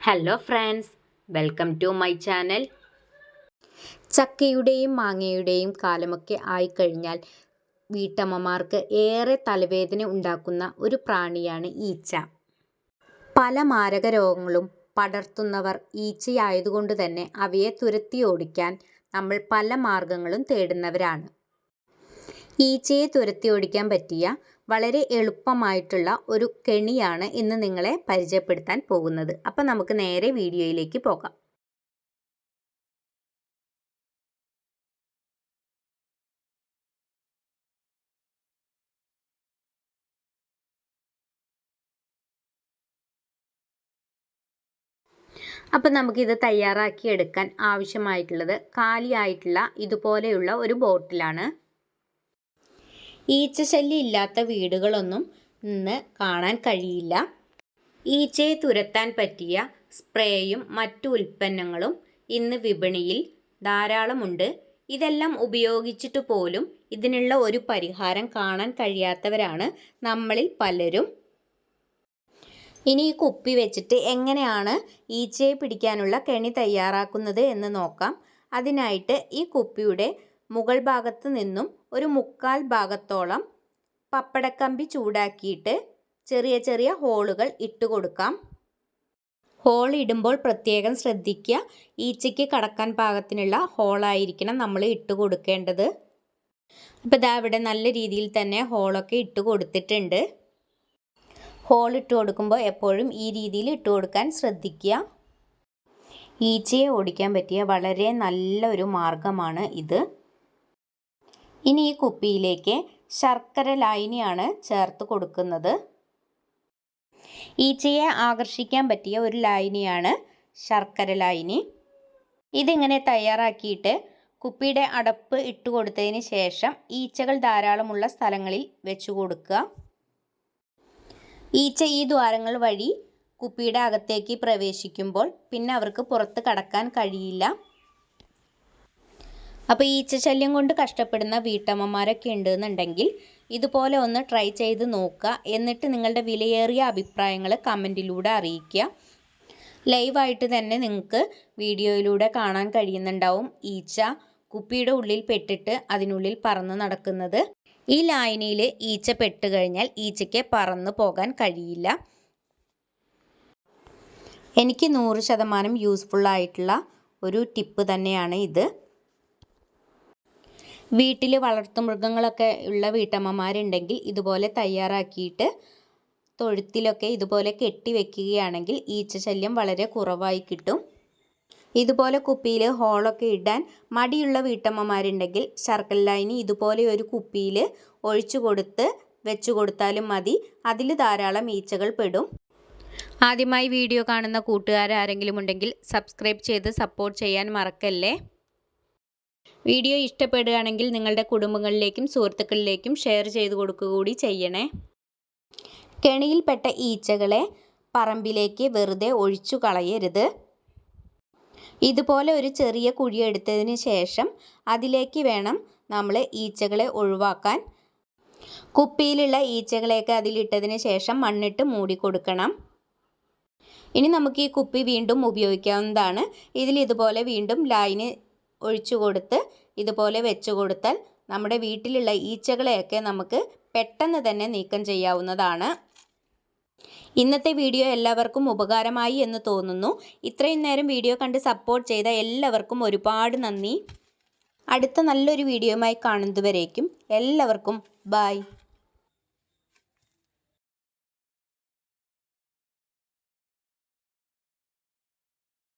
Hello friends welcome to my channel ചക്കയുടെയും മാങ്ങയുടെയും കാലമൊക്കെ ആയിക്കഴിഞ്ഞാൽ വീട്ടമ്മമാർക്ക് ഏറെ തലവേദന ഉണ്ടാക്കുന്ന ഒരു പ്രാണിയാണ് ഈച്ച. പല മാരക രോഗങ്ങളും പടർത്തുന്നവർ ഈച്ചയായതുകൊണ്ട് തന്നെ അവയെ തുരത്തി ഓടിക്കാൻ നമ്മൾ പല മാർഗങ്ങളും തേടുന്നവരാണ്. ഈച്ചയെ തുരത്തി ഓടിക്കാൻ പറ്റിയ വളരെ എളുപ്പമായിട്ടുള്ള ഒരു കെണിയാണ് ഇന്ന് നിങ്ങളെ പരിചയപ്പെടുത്താൻ പോകുന്നത്. അപ്പം നമുക്ക് നേരെ വീഡിയോയിലേക്ക് പോകാം. അപ്പം നമുക്കിത് തയ്യാറാക്കി എടുക്കാൻ ആവശ്യമായിട്ടുള്ളത് കാലിയായിട്ടുള്ള ഇതുപോലെയുള്ള ഒരു ബോട്ടിലാണ് ഈച്ചശല്യം ഇല്ലാത്ത വീടുകളൊന്നും ഇന്ന് കാണാൻ കഴിയില്ല. ഈച്ചയെ തുരത്താൻ പറ്റിയ സ്പ്രേയും മറ്റു ഉൽപ്പന്നങ്ങളും ഇന്ന് വിപണിയിൽ ധാരാളമുണ്ട്. ഇതെല്ലാം ഉപയോഗിച്ചിട്ട് പോലും ഇതിനുള്ള ഒരു പരിഹാരം കാണാൻ കഴിയാത്തവരാണ് നമ്മളിൽ പലരും. ഇനി ഈ കുപ്പി വെച്ചിട്ട് എങ്ങനെയാണ് ഈച്ചയെ പിടിക്കാനുള്ള കെണി തയ്യാറാക്കുന്നത് എന്ന് നോക്കാം. അതിനായിട്ട് ഈ കുപ്പിയുടെ മുകൾ ഭാഗത്ത് നിന്നും ഒരു മുക്കാൽ ഭാഗത്തോളം പപ്പടക്കമ്പി ചൂടാക്കിയിട്ട് ചെറിയ ചെറിയ ഹോളുകൾ ഇട്ട് കൊടുക്കാം. ഹോൾ ഇടുമ്പോൾ പ്രത്യേകം ശ്രദ്ധിക്കുക. ഈച്ചയ്ക്ക് കടക്കാൻ പാകത്തിനുള്ള ഹോളായിരിക്കണം നമ്മൾ ഇട്ട് കൊടുക്കേണ്ടത്. അപ്പോൾ ഇതാ ഇവിടെ നല്ല രീതിയിൽ തന്നെ ഹോളൊക്കെ ഇട്ട് കൊടുത്തിട്ടുണ്ട്. ഹോൾ ഇട്ട് കൊടുക്കുമ്പോൾ എപ്പോഴും ഈ രീതിയിൽ ഇട്ട് കൊടുക്കാൻ ശ്രദ്ധിക്കുക. ഈച്ചയെ ഓടിക്കാൻ പറ്റിയ വളരെ നല്ലൊരു മാർഗമാണ് ഇത്. ഇനി ഈ കുപ്പിയിലേക്ക് ശർക്കര ലായനിയാണ് ചേർത്ത് കൊടുക്കുന്നത്. ഈച്ചയെ ആകർഷിക്കാൻ പറ്റിയ ഒരു ലായനിയാണ് ശർക്കര ലായനി. ഇതിങ്ങനെ തയ്യാറാക്കിയിട്ട് കുപ്പിയുടെ അടപ്പ് ഇട്ട് കൊടുത്തതിന് ശേഷം ഈച്ചകൾ ധാരാളമുള്ള സ്ഥലങ്ങളിൽ വെച്ചു കൊടുക്കുക. ഈച്ച ഈ ദ്വാരങ്ങൾ വഴി കുപ്പിയുടെ അകത്തേക്ക് പ്രവേശിക്കുമ്പോൾ പിന്നെ അവർക്ക് പുറത്ത് കടക്കാൻ കഴിയില്ല. അപ്പോൾ ഈച്ചശല്യം കൊണ്ട് കഷ്ടപ്പെടുന്ന വീട്ടമ്മമാരൊക്കെ ഉണ്ടെന്നുണ്ടെങ്കിൽ ഇതുപോലെ ഒന്ന് ട്രൈ ചെയ്ത് നോക്കുക. എന്നിട്ട് നിങ്ങളുടെ വിലയേറിയ അഭിപ്രായങ്ങൾ കമന്റിലൂടെ അറിയിക്കുക. ലൈവായിട്ട് തന്നെ നിങ്ങൾക്ക് വീഡിയോയിലൂടെ കാണാൻ കഴിയുന്നുണ്ടാവും ഈച്ച കുപ്പിയുടെ ഉള്ളിൽ പെട്ടിട്ട് അതിനുള്ളിൽ പറന്ന് നടക്കുന്നത്. ഈ ലായനിയിൽ ഈച്ച പെട്ട് കഴിഞ്ഞാൽ ഈച്ചയ്ക്ക് പറന്നു പോകാൻ കഴിയില്ല. എനിക്ക് നൂറ് ശതമാനം യൂസ്ഫുള്ളായിട്ടുള്ള ഒരു ടിപ്പ് തന്നെയാണ് ഇത്. വീട്ടിൽ വളർത്തുമൃഗങ്ങളൊക്കെ ഉള്ള വീട്ടമ്മമാരുണ്ടെങ്കിൽ ഇതുപോലെ തയ്യാറാക്കിയിട്ട് തൊഴുത്തിലൊക്കെ ഇതുപോലെ കെട്ടി വെക്കുകയാണെങ്കിൽ ഈച്ച ശല്യം വളരെ കുറവായി കിട്ടും. ഇതുപോലെ കുപ്പിയിൽ ഹോളൊക്കെ ഇടാൻ മടിയുള്ള വീട്ടമ്മമാരുണ്ടെങ്കിൽ ശർക്കര ലൈനി ഇതുപോലെ ഒരു കുപ്പിയിൽ ഒഴിച്ചു കൊടുത്ത് വെച്ചു കൊടുത്താലും മതി. അതിൽ ധാരാളം ഈച്ചകൾ പെടും. ആദ്യമായി വീഡിയോ കാണുന്ന കൂട്ടുകാരാരെങ്കിലും ഉണ്ടെങ്കിൽ സബ്സ്ക്രൈബ് ചെയ്ത് സപ്പോർട്ട് ചെയ്യാൻ മറക്കല്ലേ? വീഡിയോ ഇഷ്ടപ്പെടുകയാണെങ്കിൽ നിങ്ങളുടെ കുടുംബങ്ങളിലേക്കും സുഹൃത്തുക്കളിലേക്കും ഷെയർ ചെയ്ത് കൊടുക്കുക കൂടി ചെയ്യണേ. കെണിയിൽപ്പെട്ട ഈച്ചകളെ പറമ്പിലേക്ക് വെറുതെ ഒഴിച്ചു കളയരുത്. ഇതുപോലെ ഒരു ചെറിയ കുഴി എടുത്തതിന് ശേഷം അതിലേക്ക് വേണം നമ്മൾ ഈച്ചകളെ ഒഴിവാക്കാൻ. കുപ്പിയിലുള്ള ഈച്ചകളെയൊക്കെ അതിലിട്ടതിന് ശേഷം മണ്ണിട്ട് മൂടി കൊടുക്കണം. ഇനി നമുക്ക് ഈ കുപ്പി വീണ്ടും ഉപയോഗിക്കാവുന്നതാണ്. ഇതിൽ ഇതുപോലെ വീണ്ടും ലൈന് ഒഴിച്ചു കൊടുത്ത് ഇതുപോലെ വെച്ച് കൊടുത്താൽ നമ്മുടെ വീട്ടിലുള്ള ഈച്ചകളെയൊക്കെ നമുക്ക് പെട്ടെന്ന് തന്നെ നീക്കം ചെയ്യാവുന്നതാണ്. ഇന്നത്തെ വീഡിയോ എല്ലാവർക്കും ഉപകാരമായി എന്ന് തോന്നുന്നു. ഇത്രയും നേരം വീഡിയോ കണ്ട് സപ്പോർട്ട് ചെയ്ത എല്ലാവർക്കും ഒരുപാട് നന്ദി. അടുത്ത നല്ലൊരു വീഡിയോയുമായി കാണുന്നതുവരേക്കും എല്ലാവർക്കും ബായ്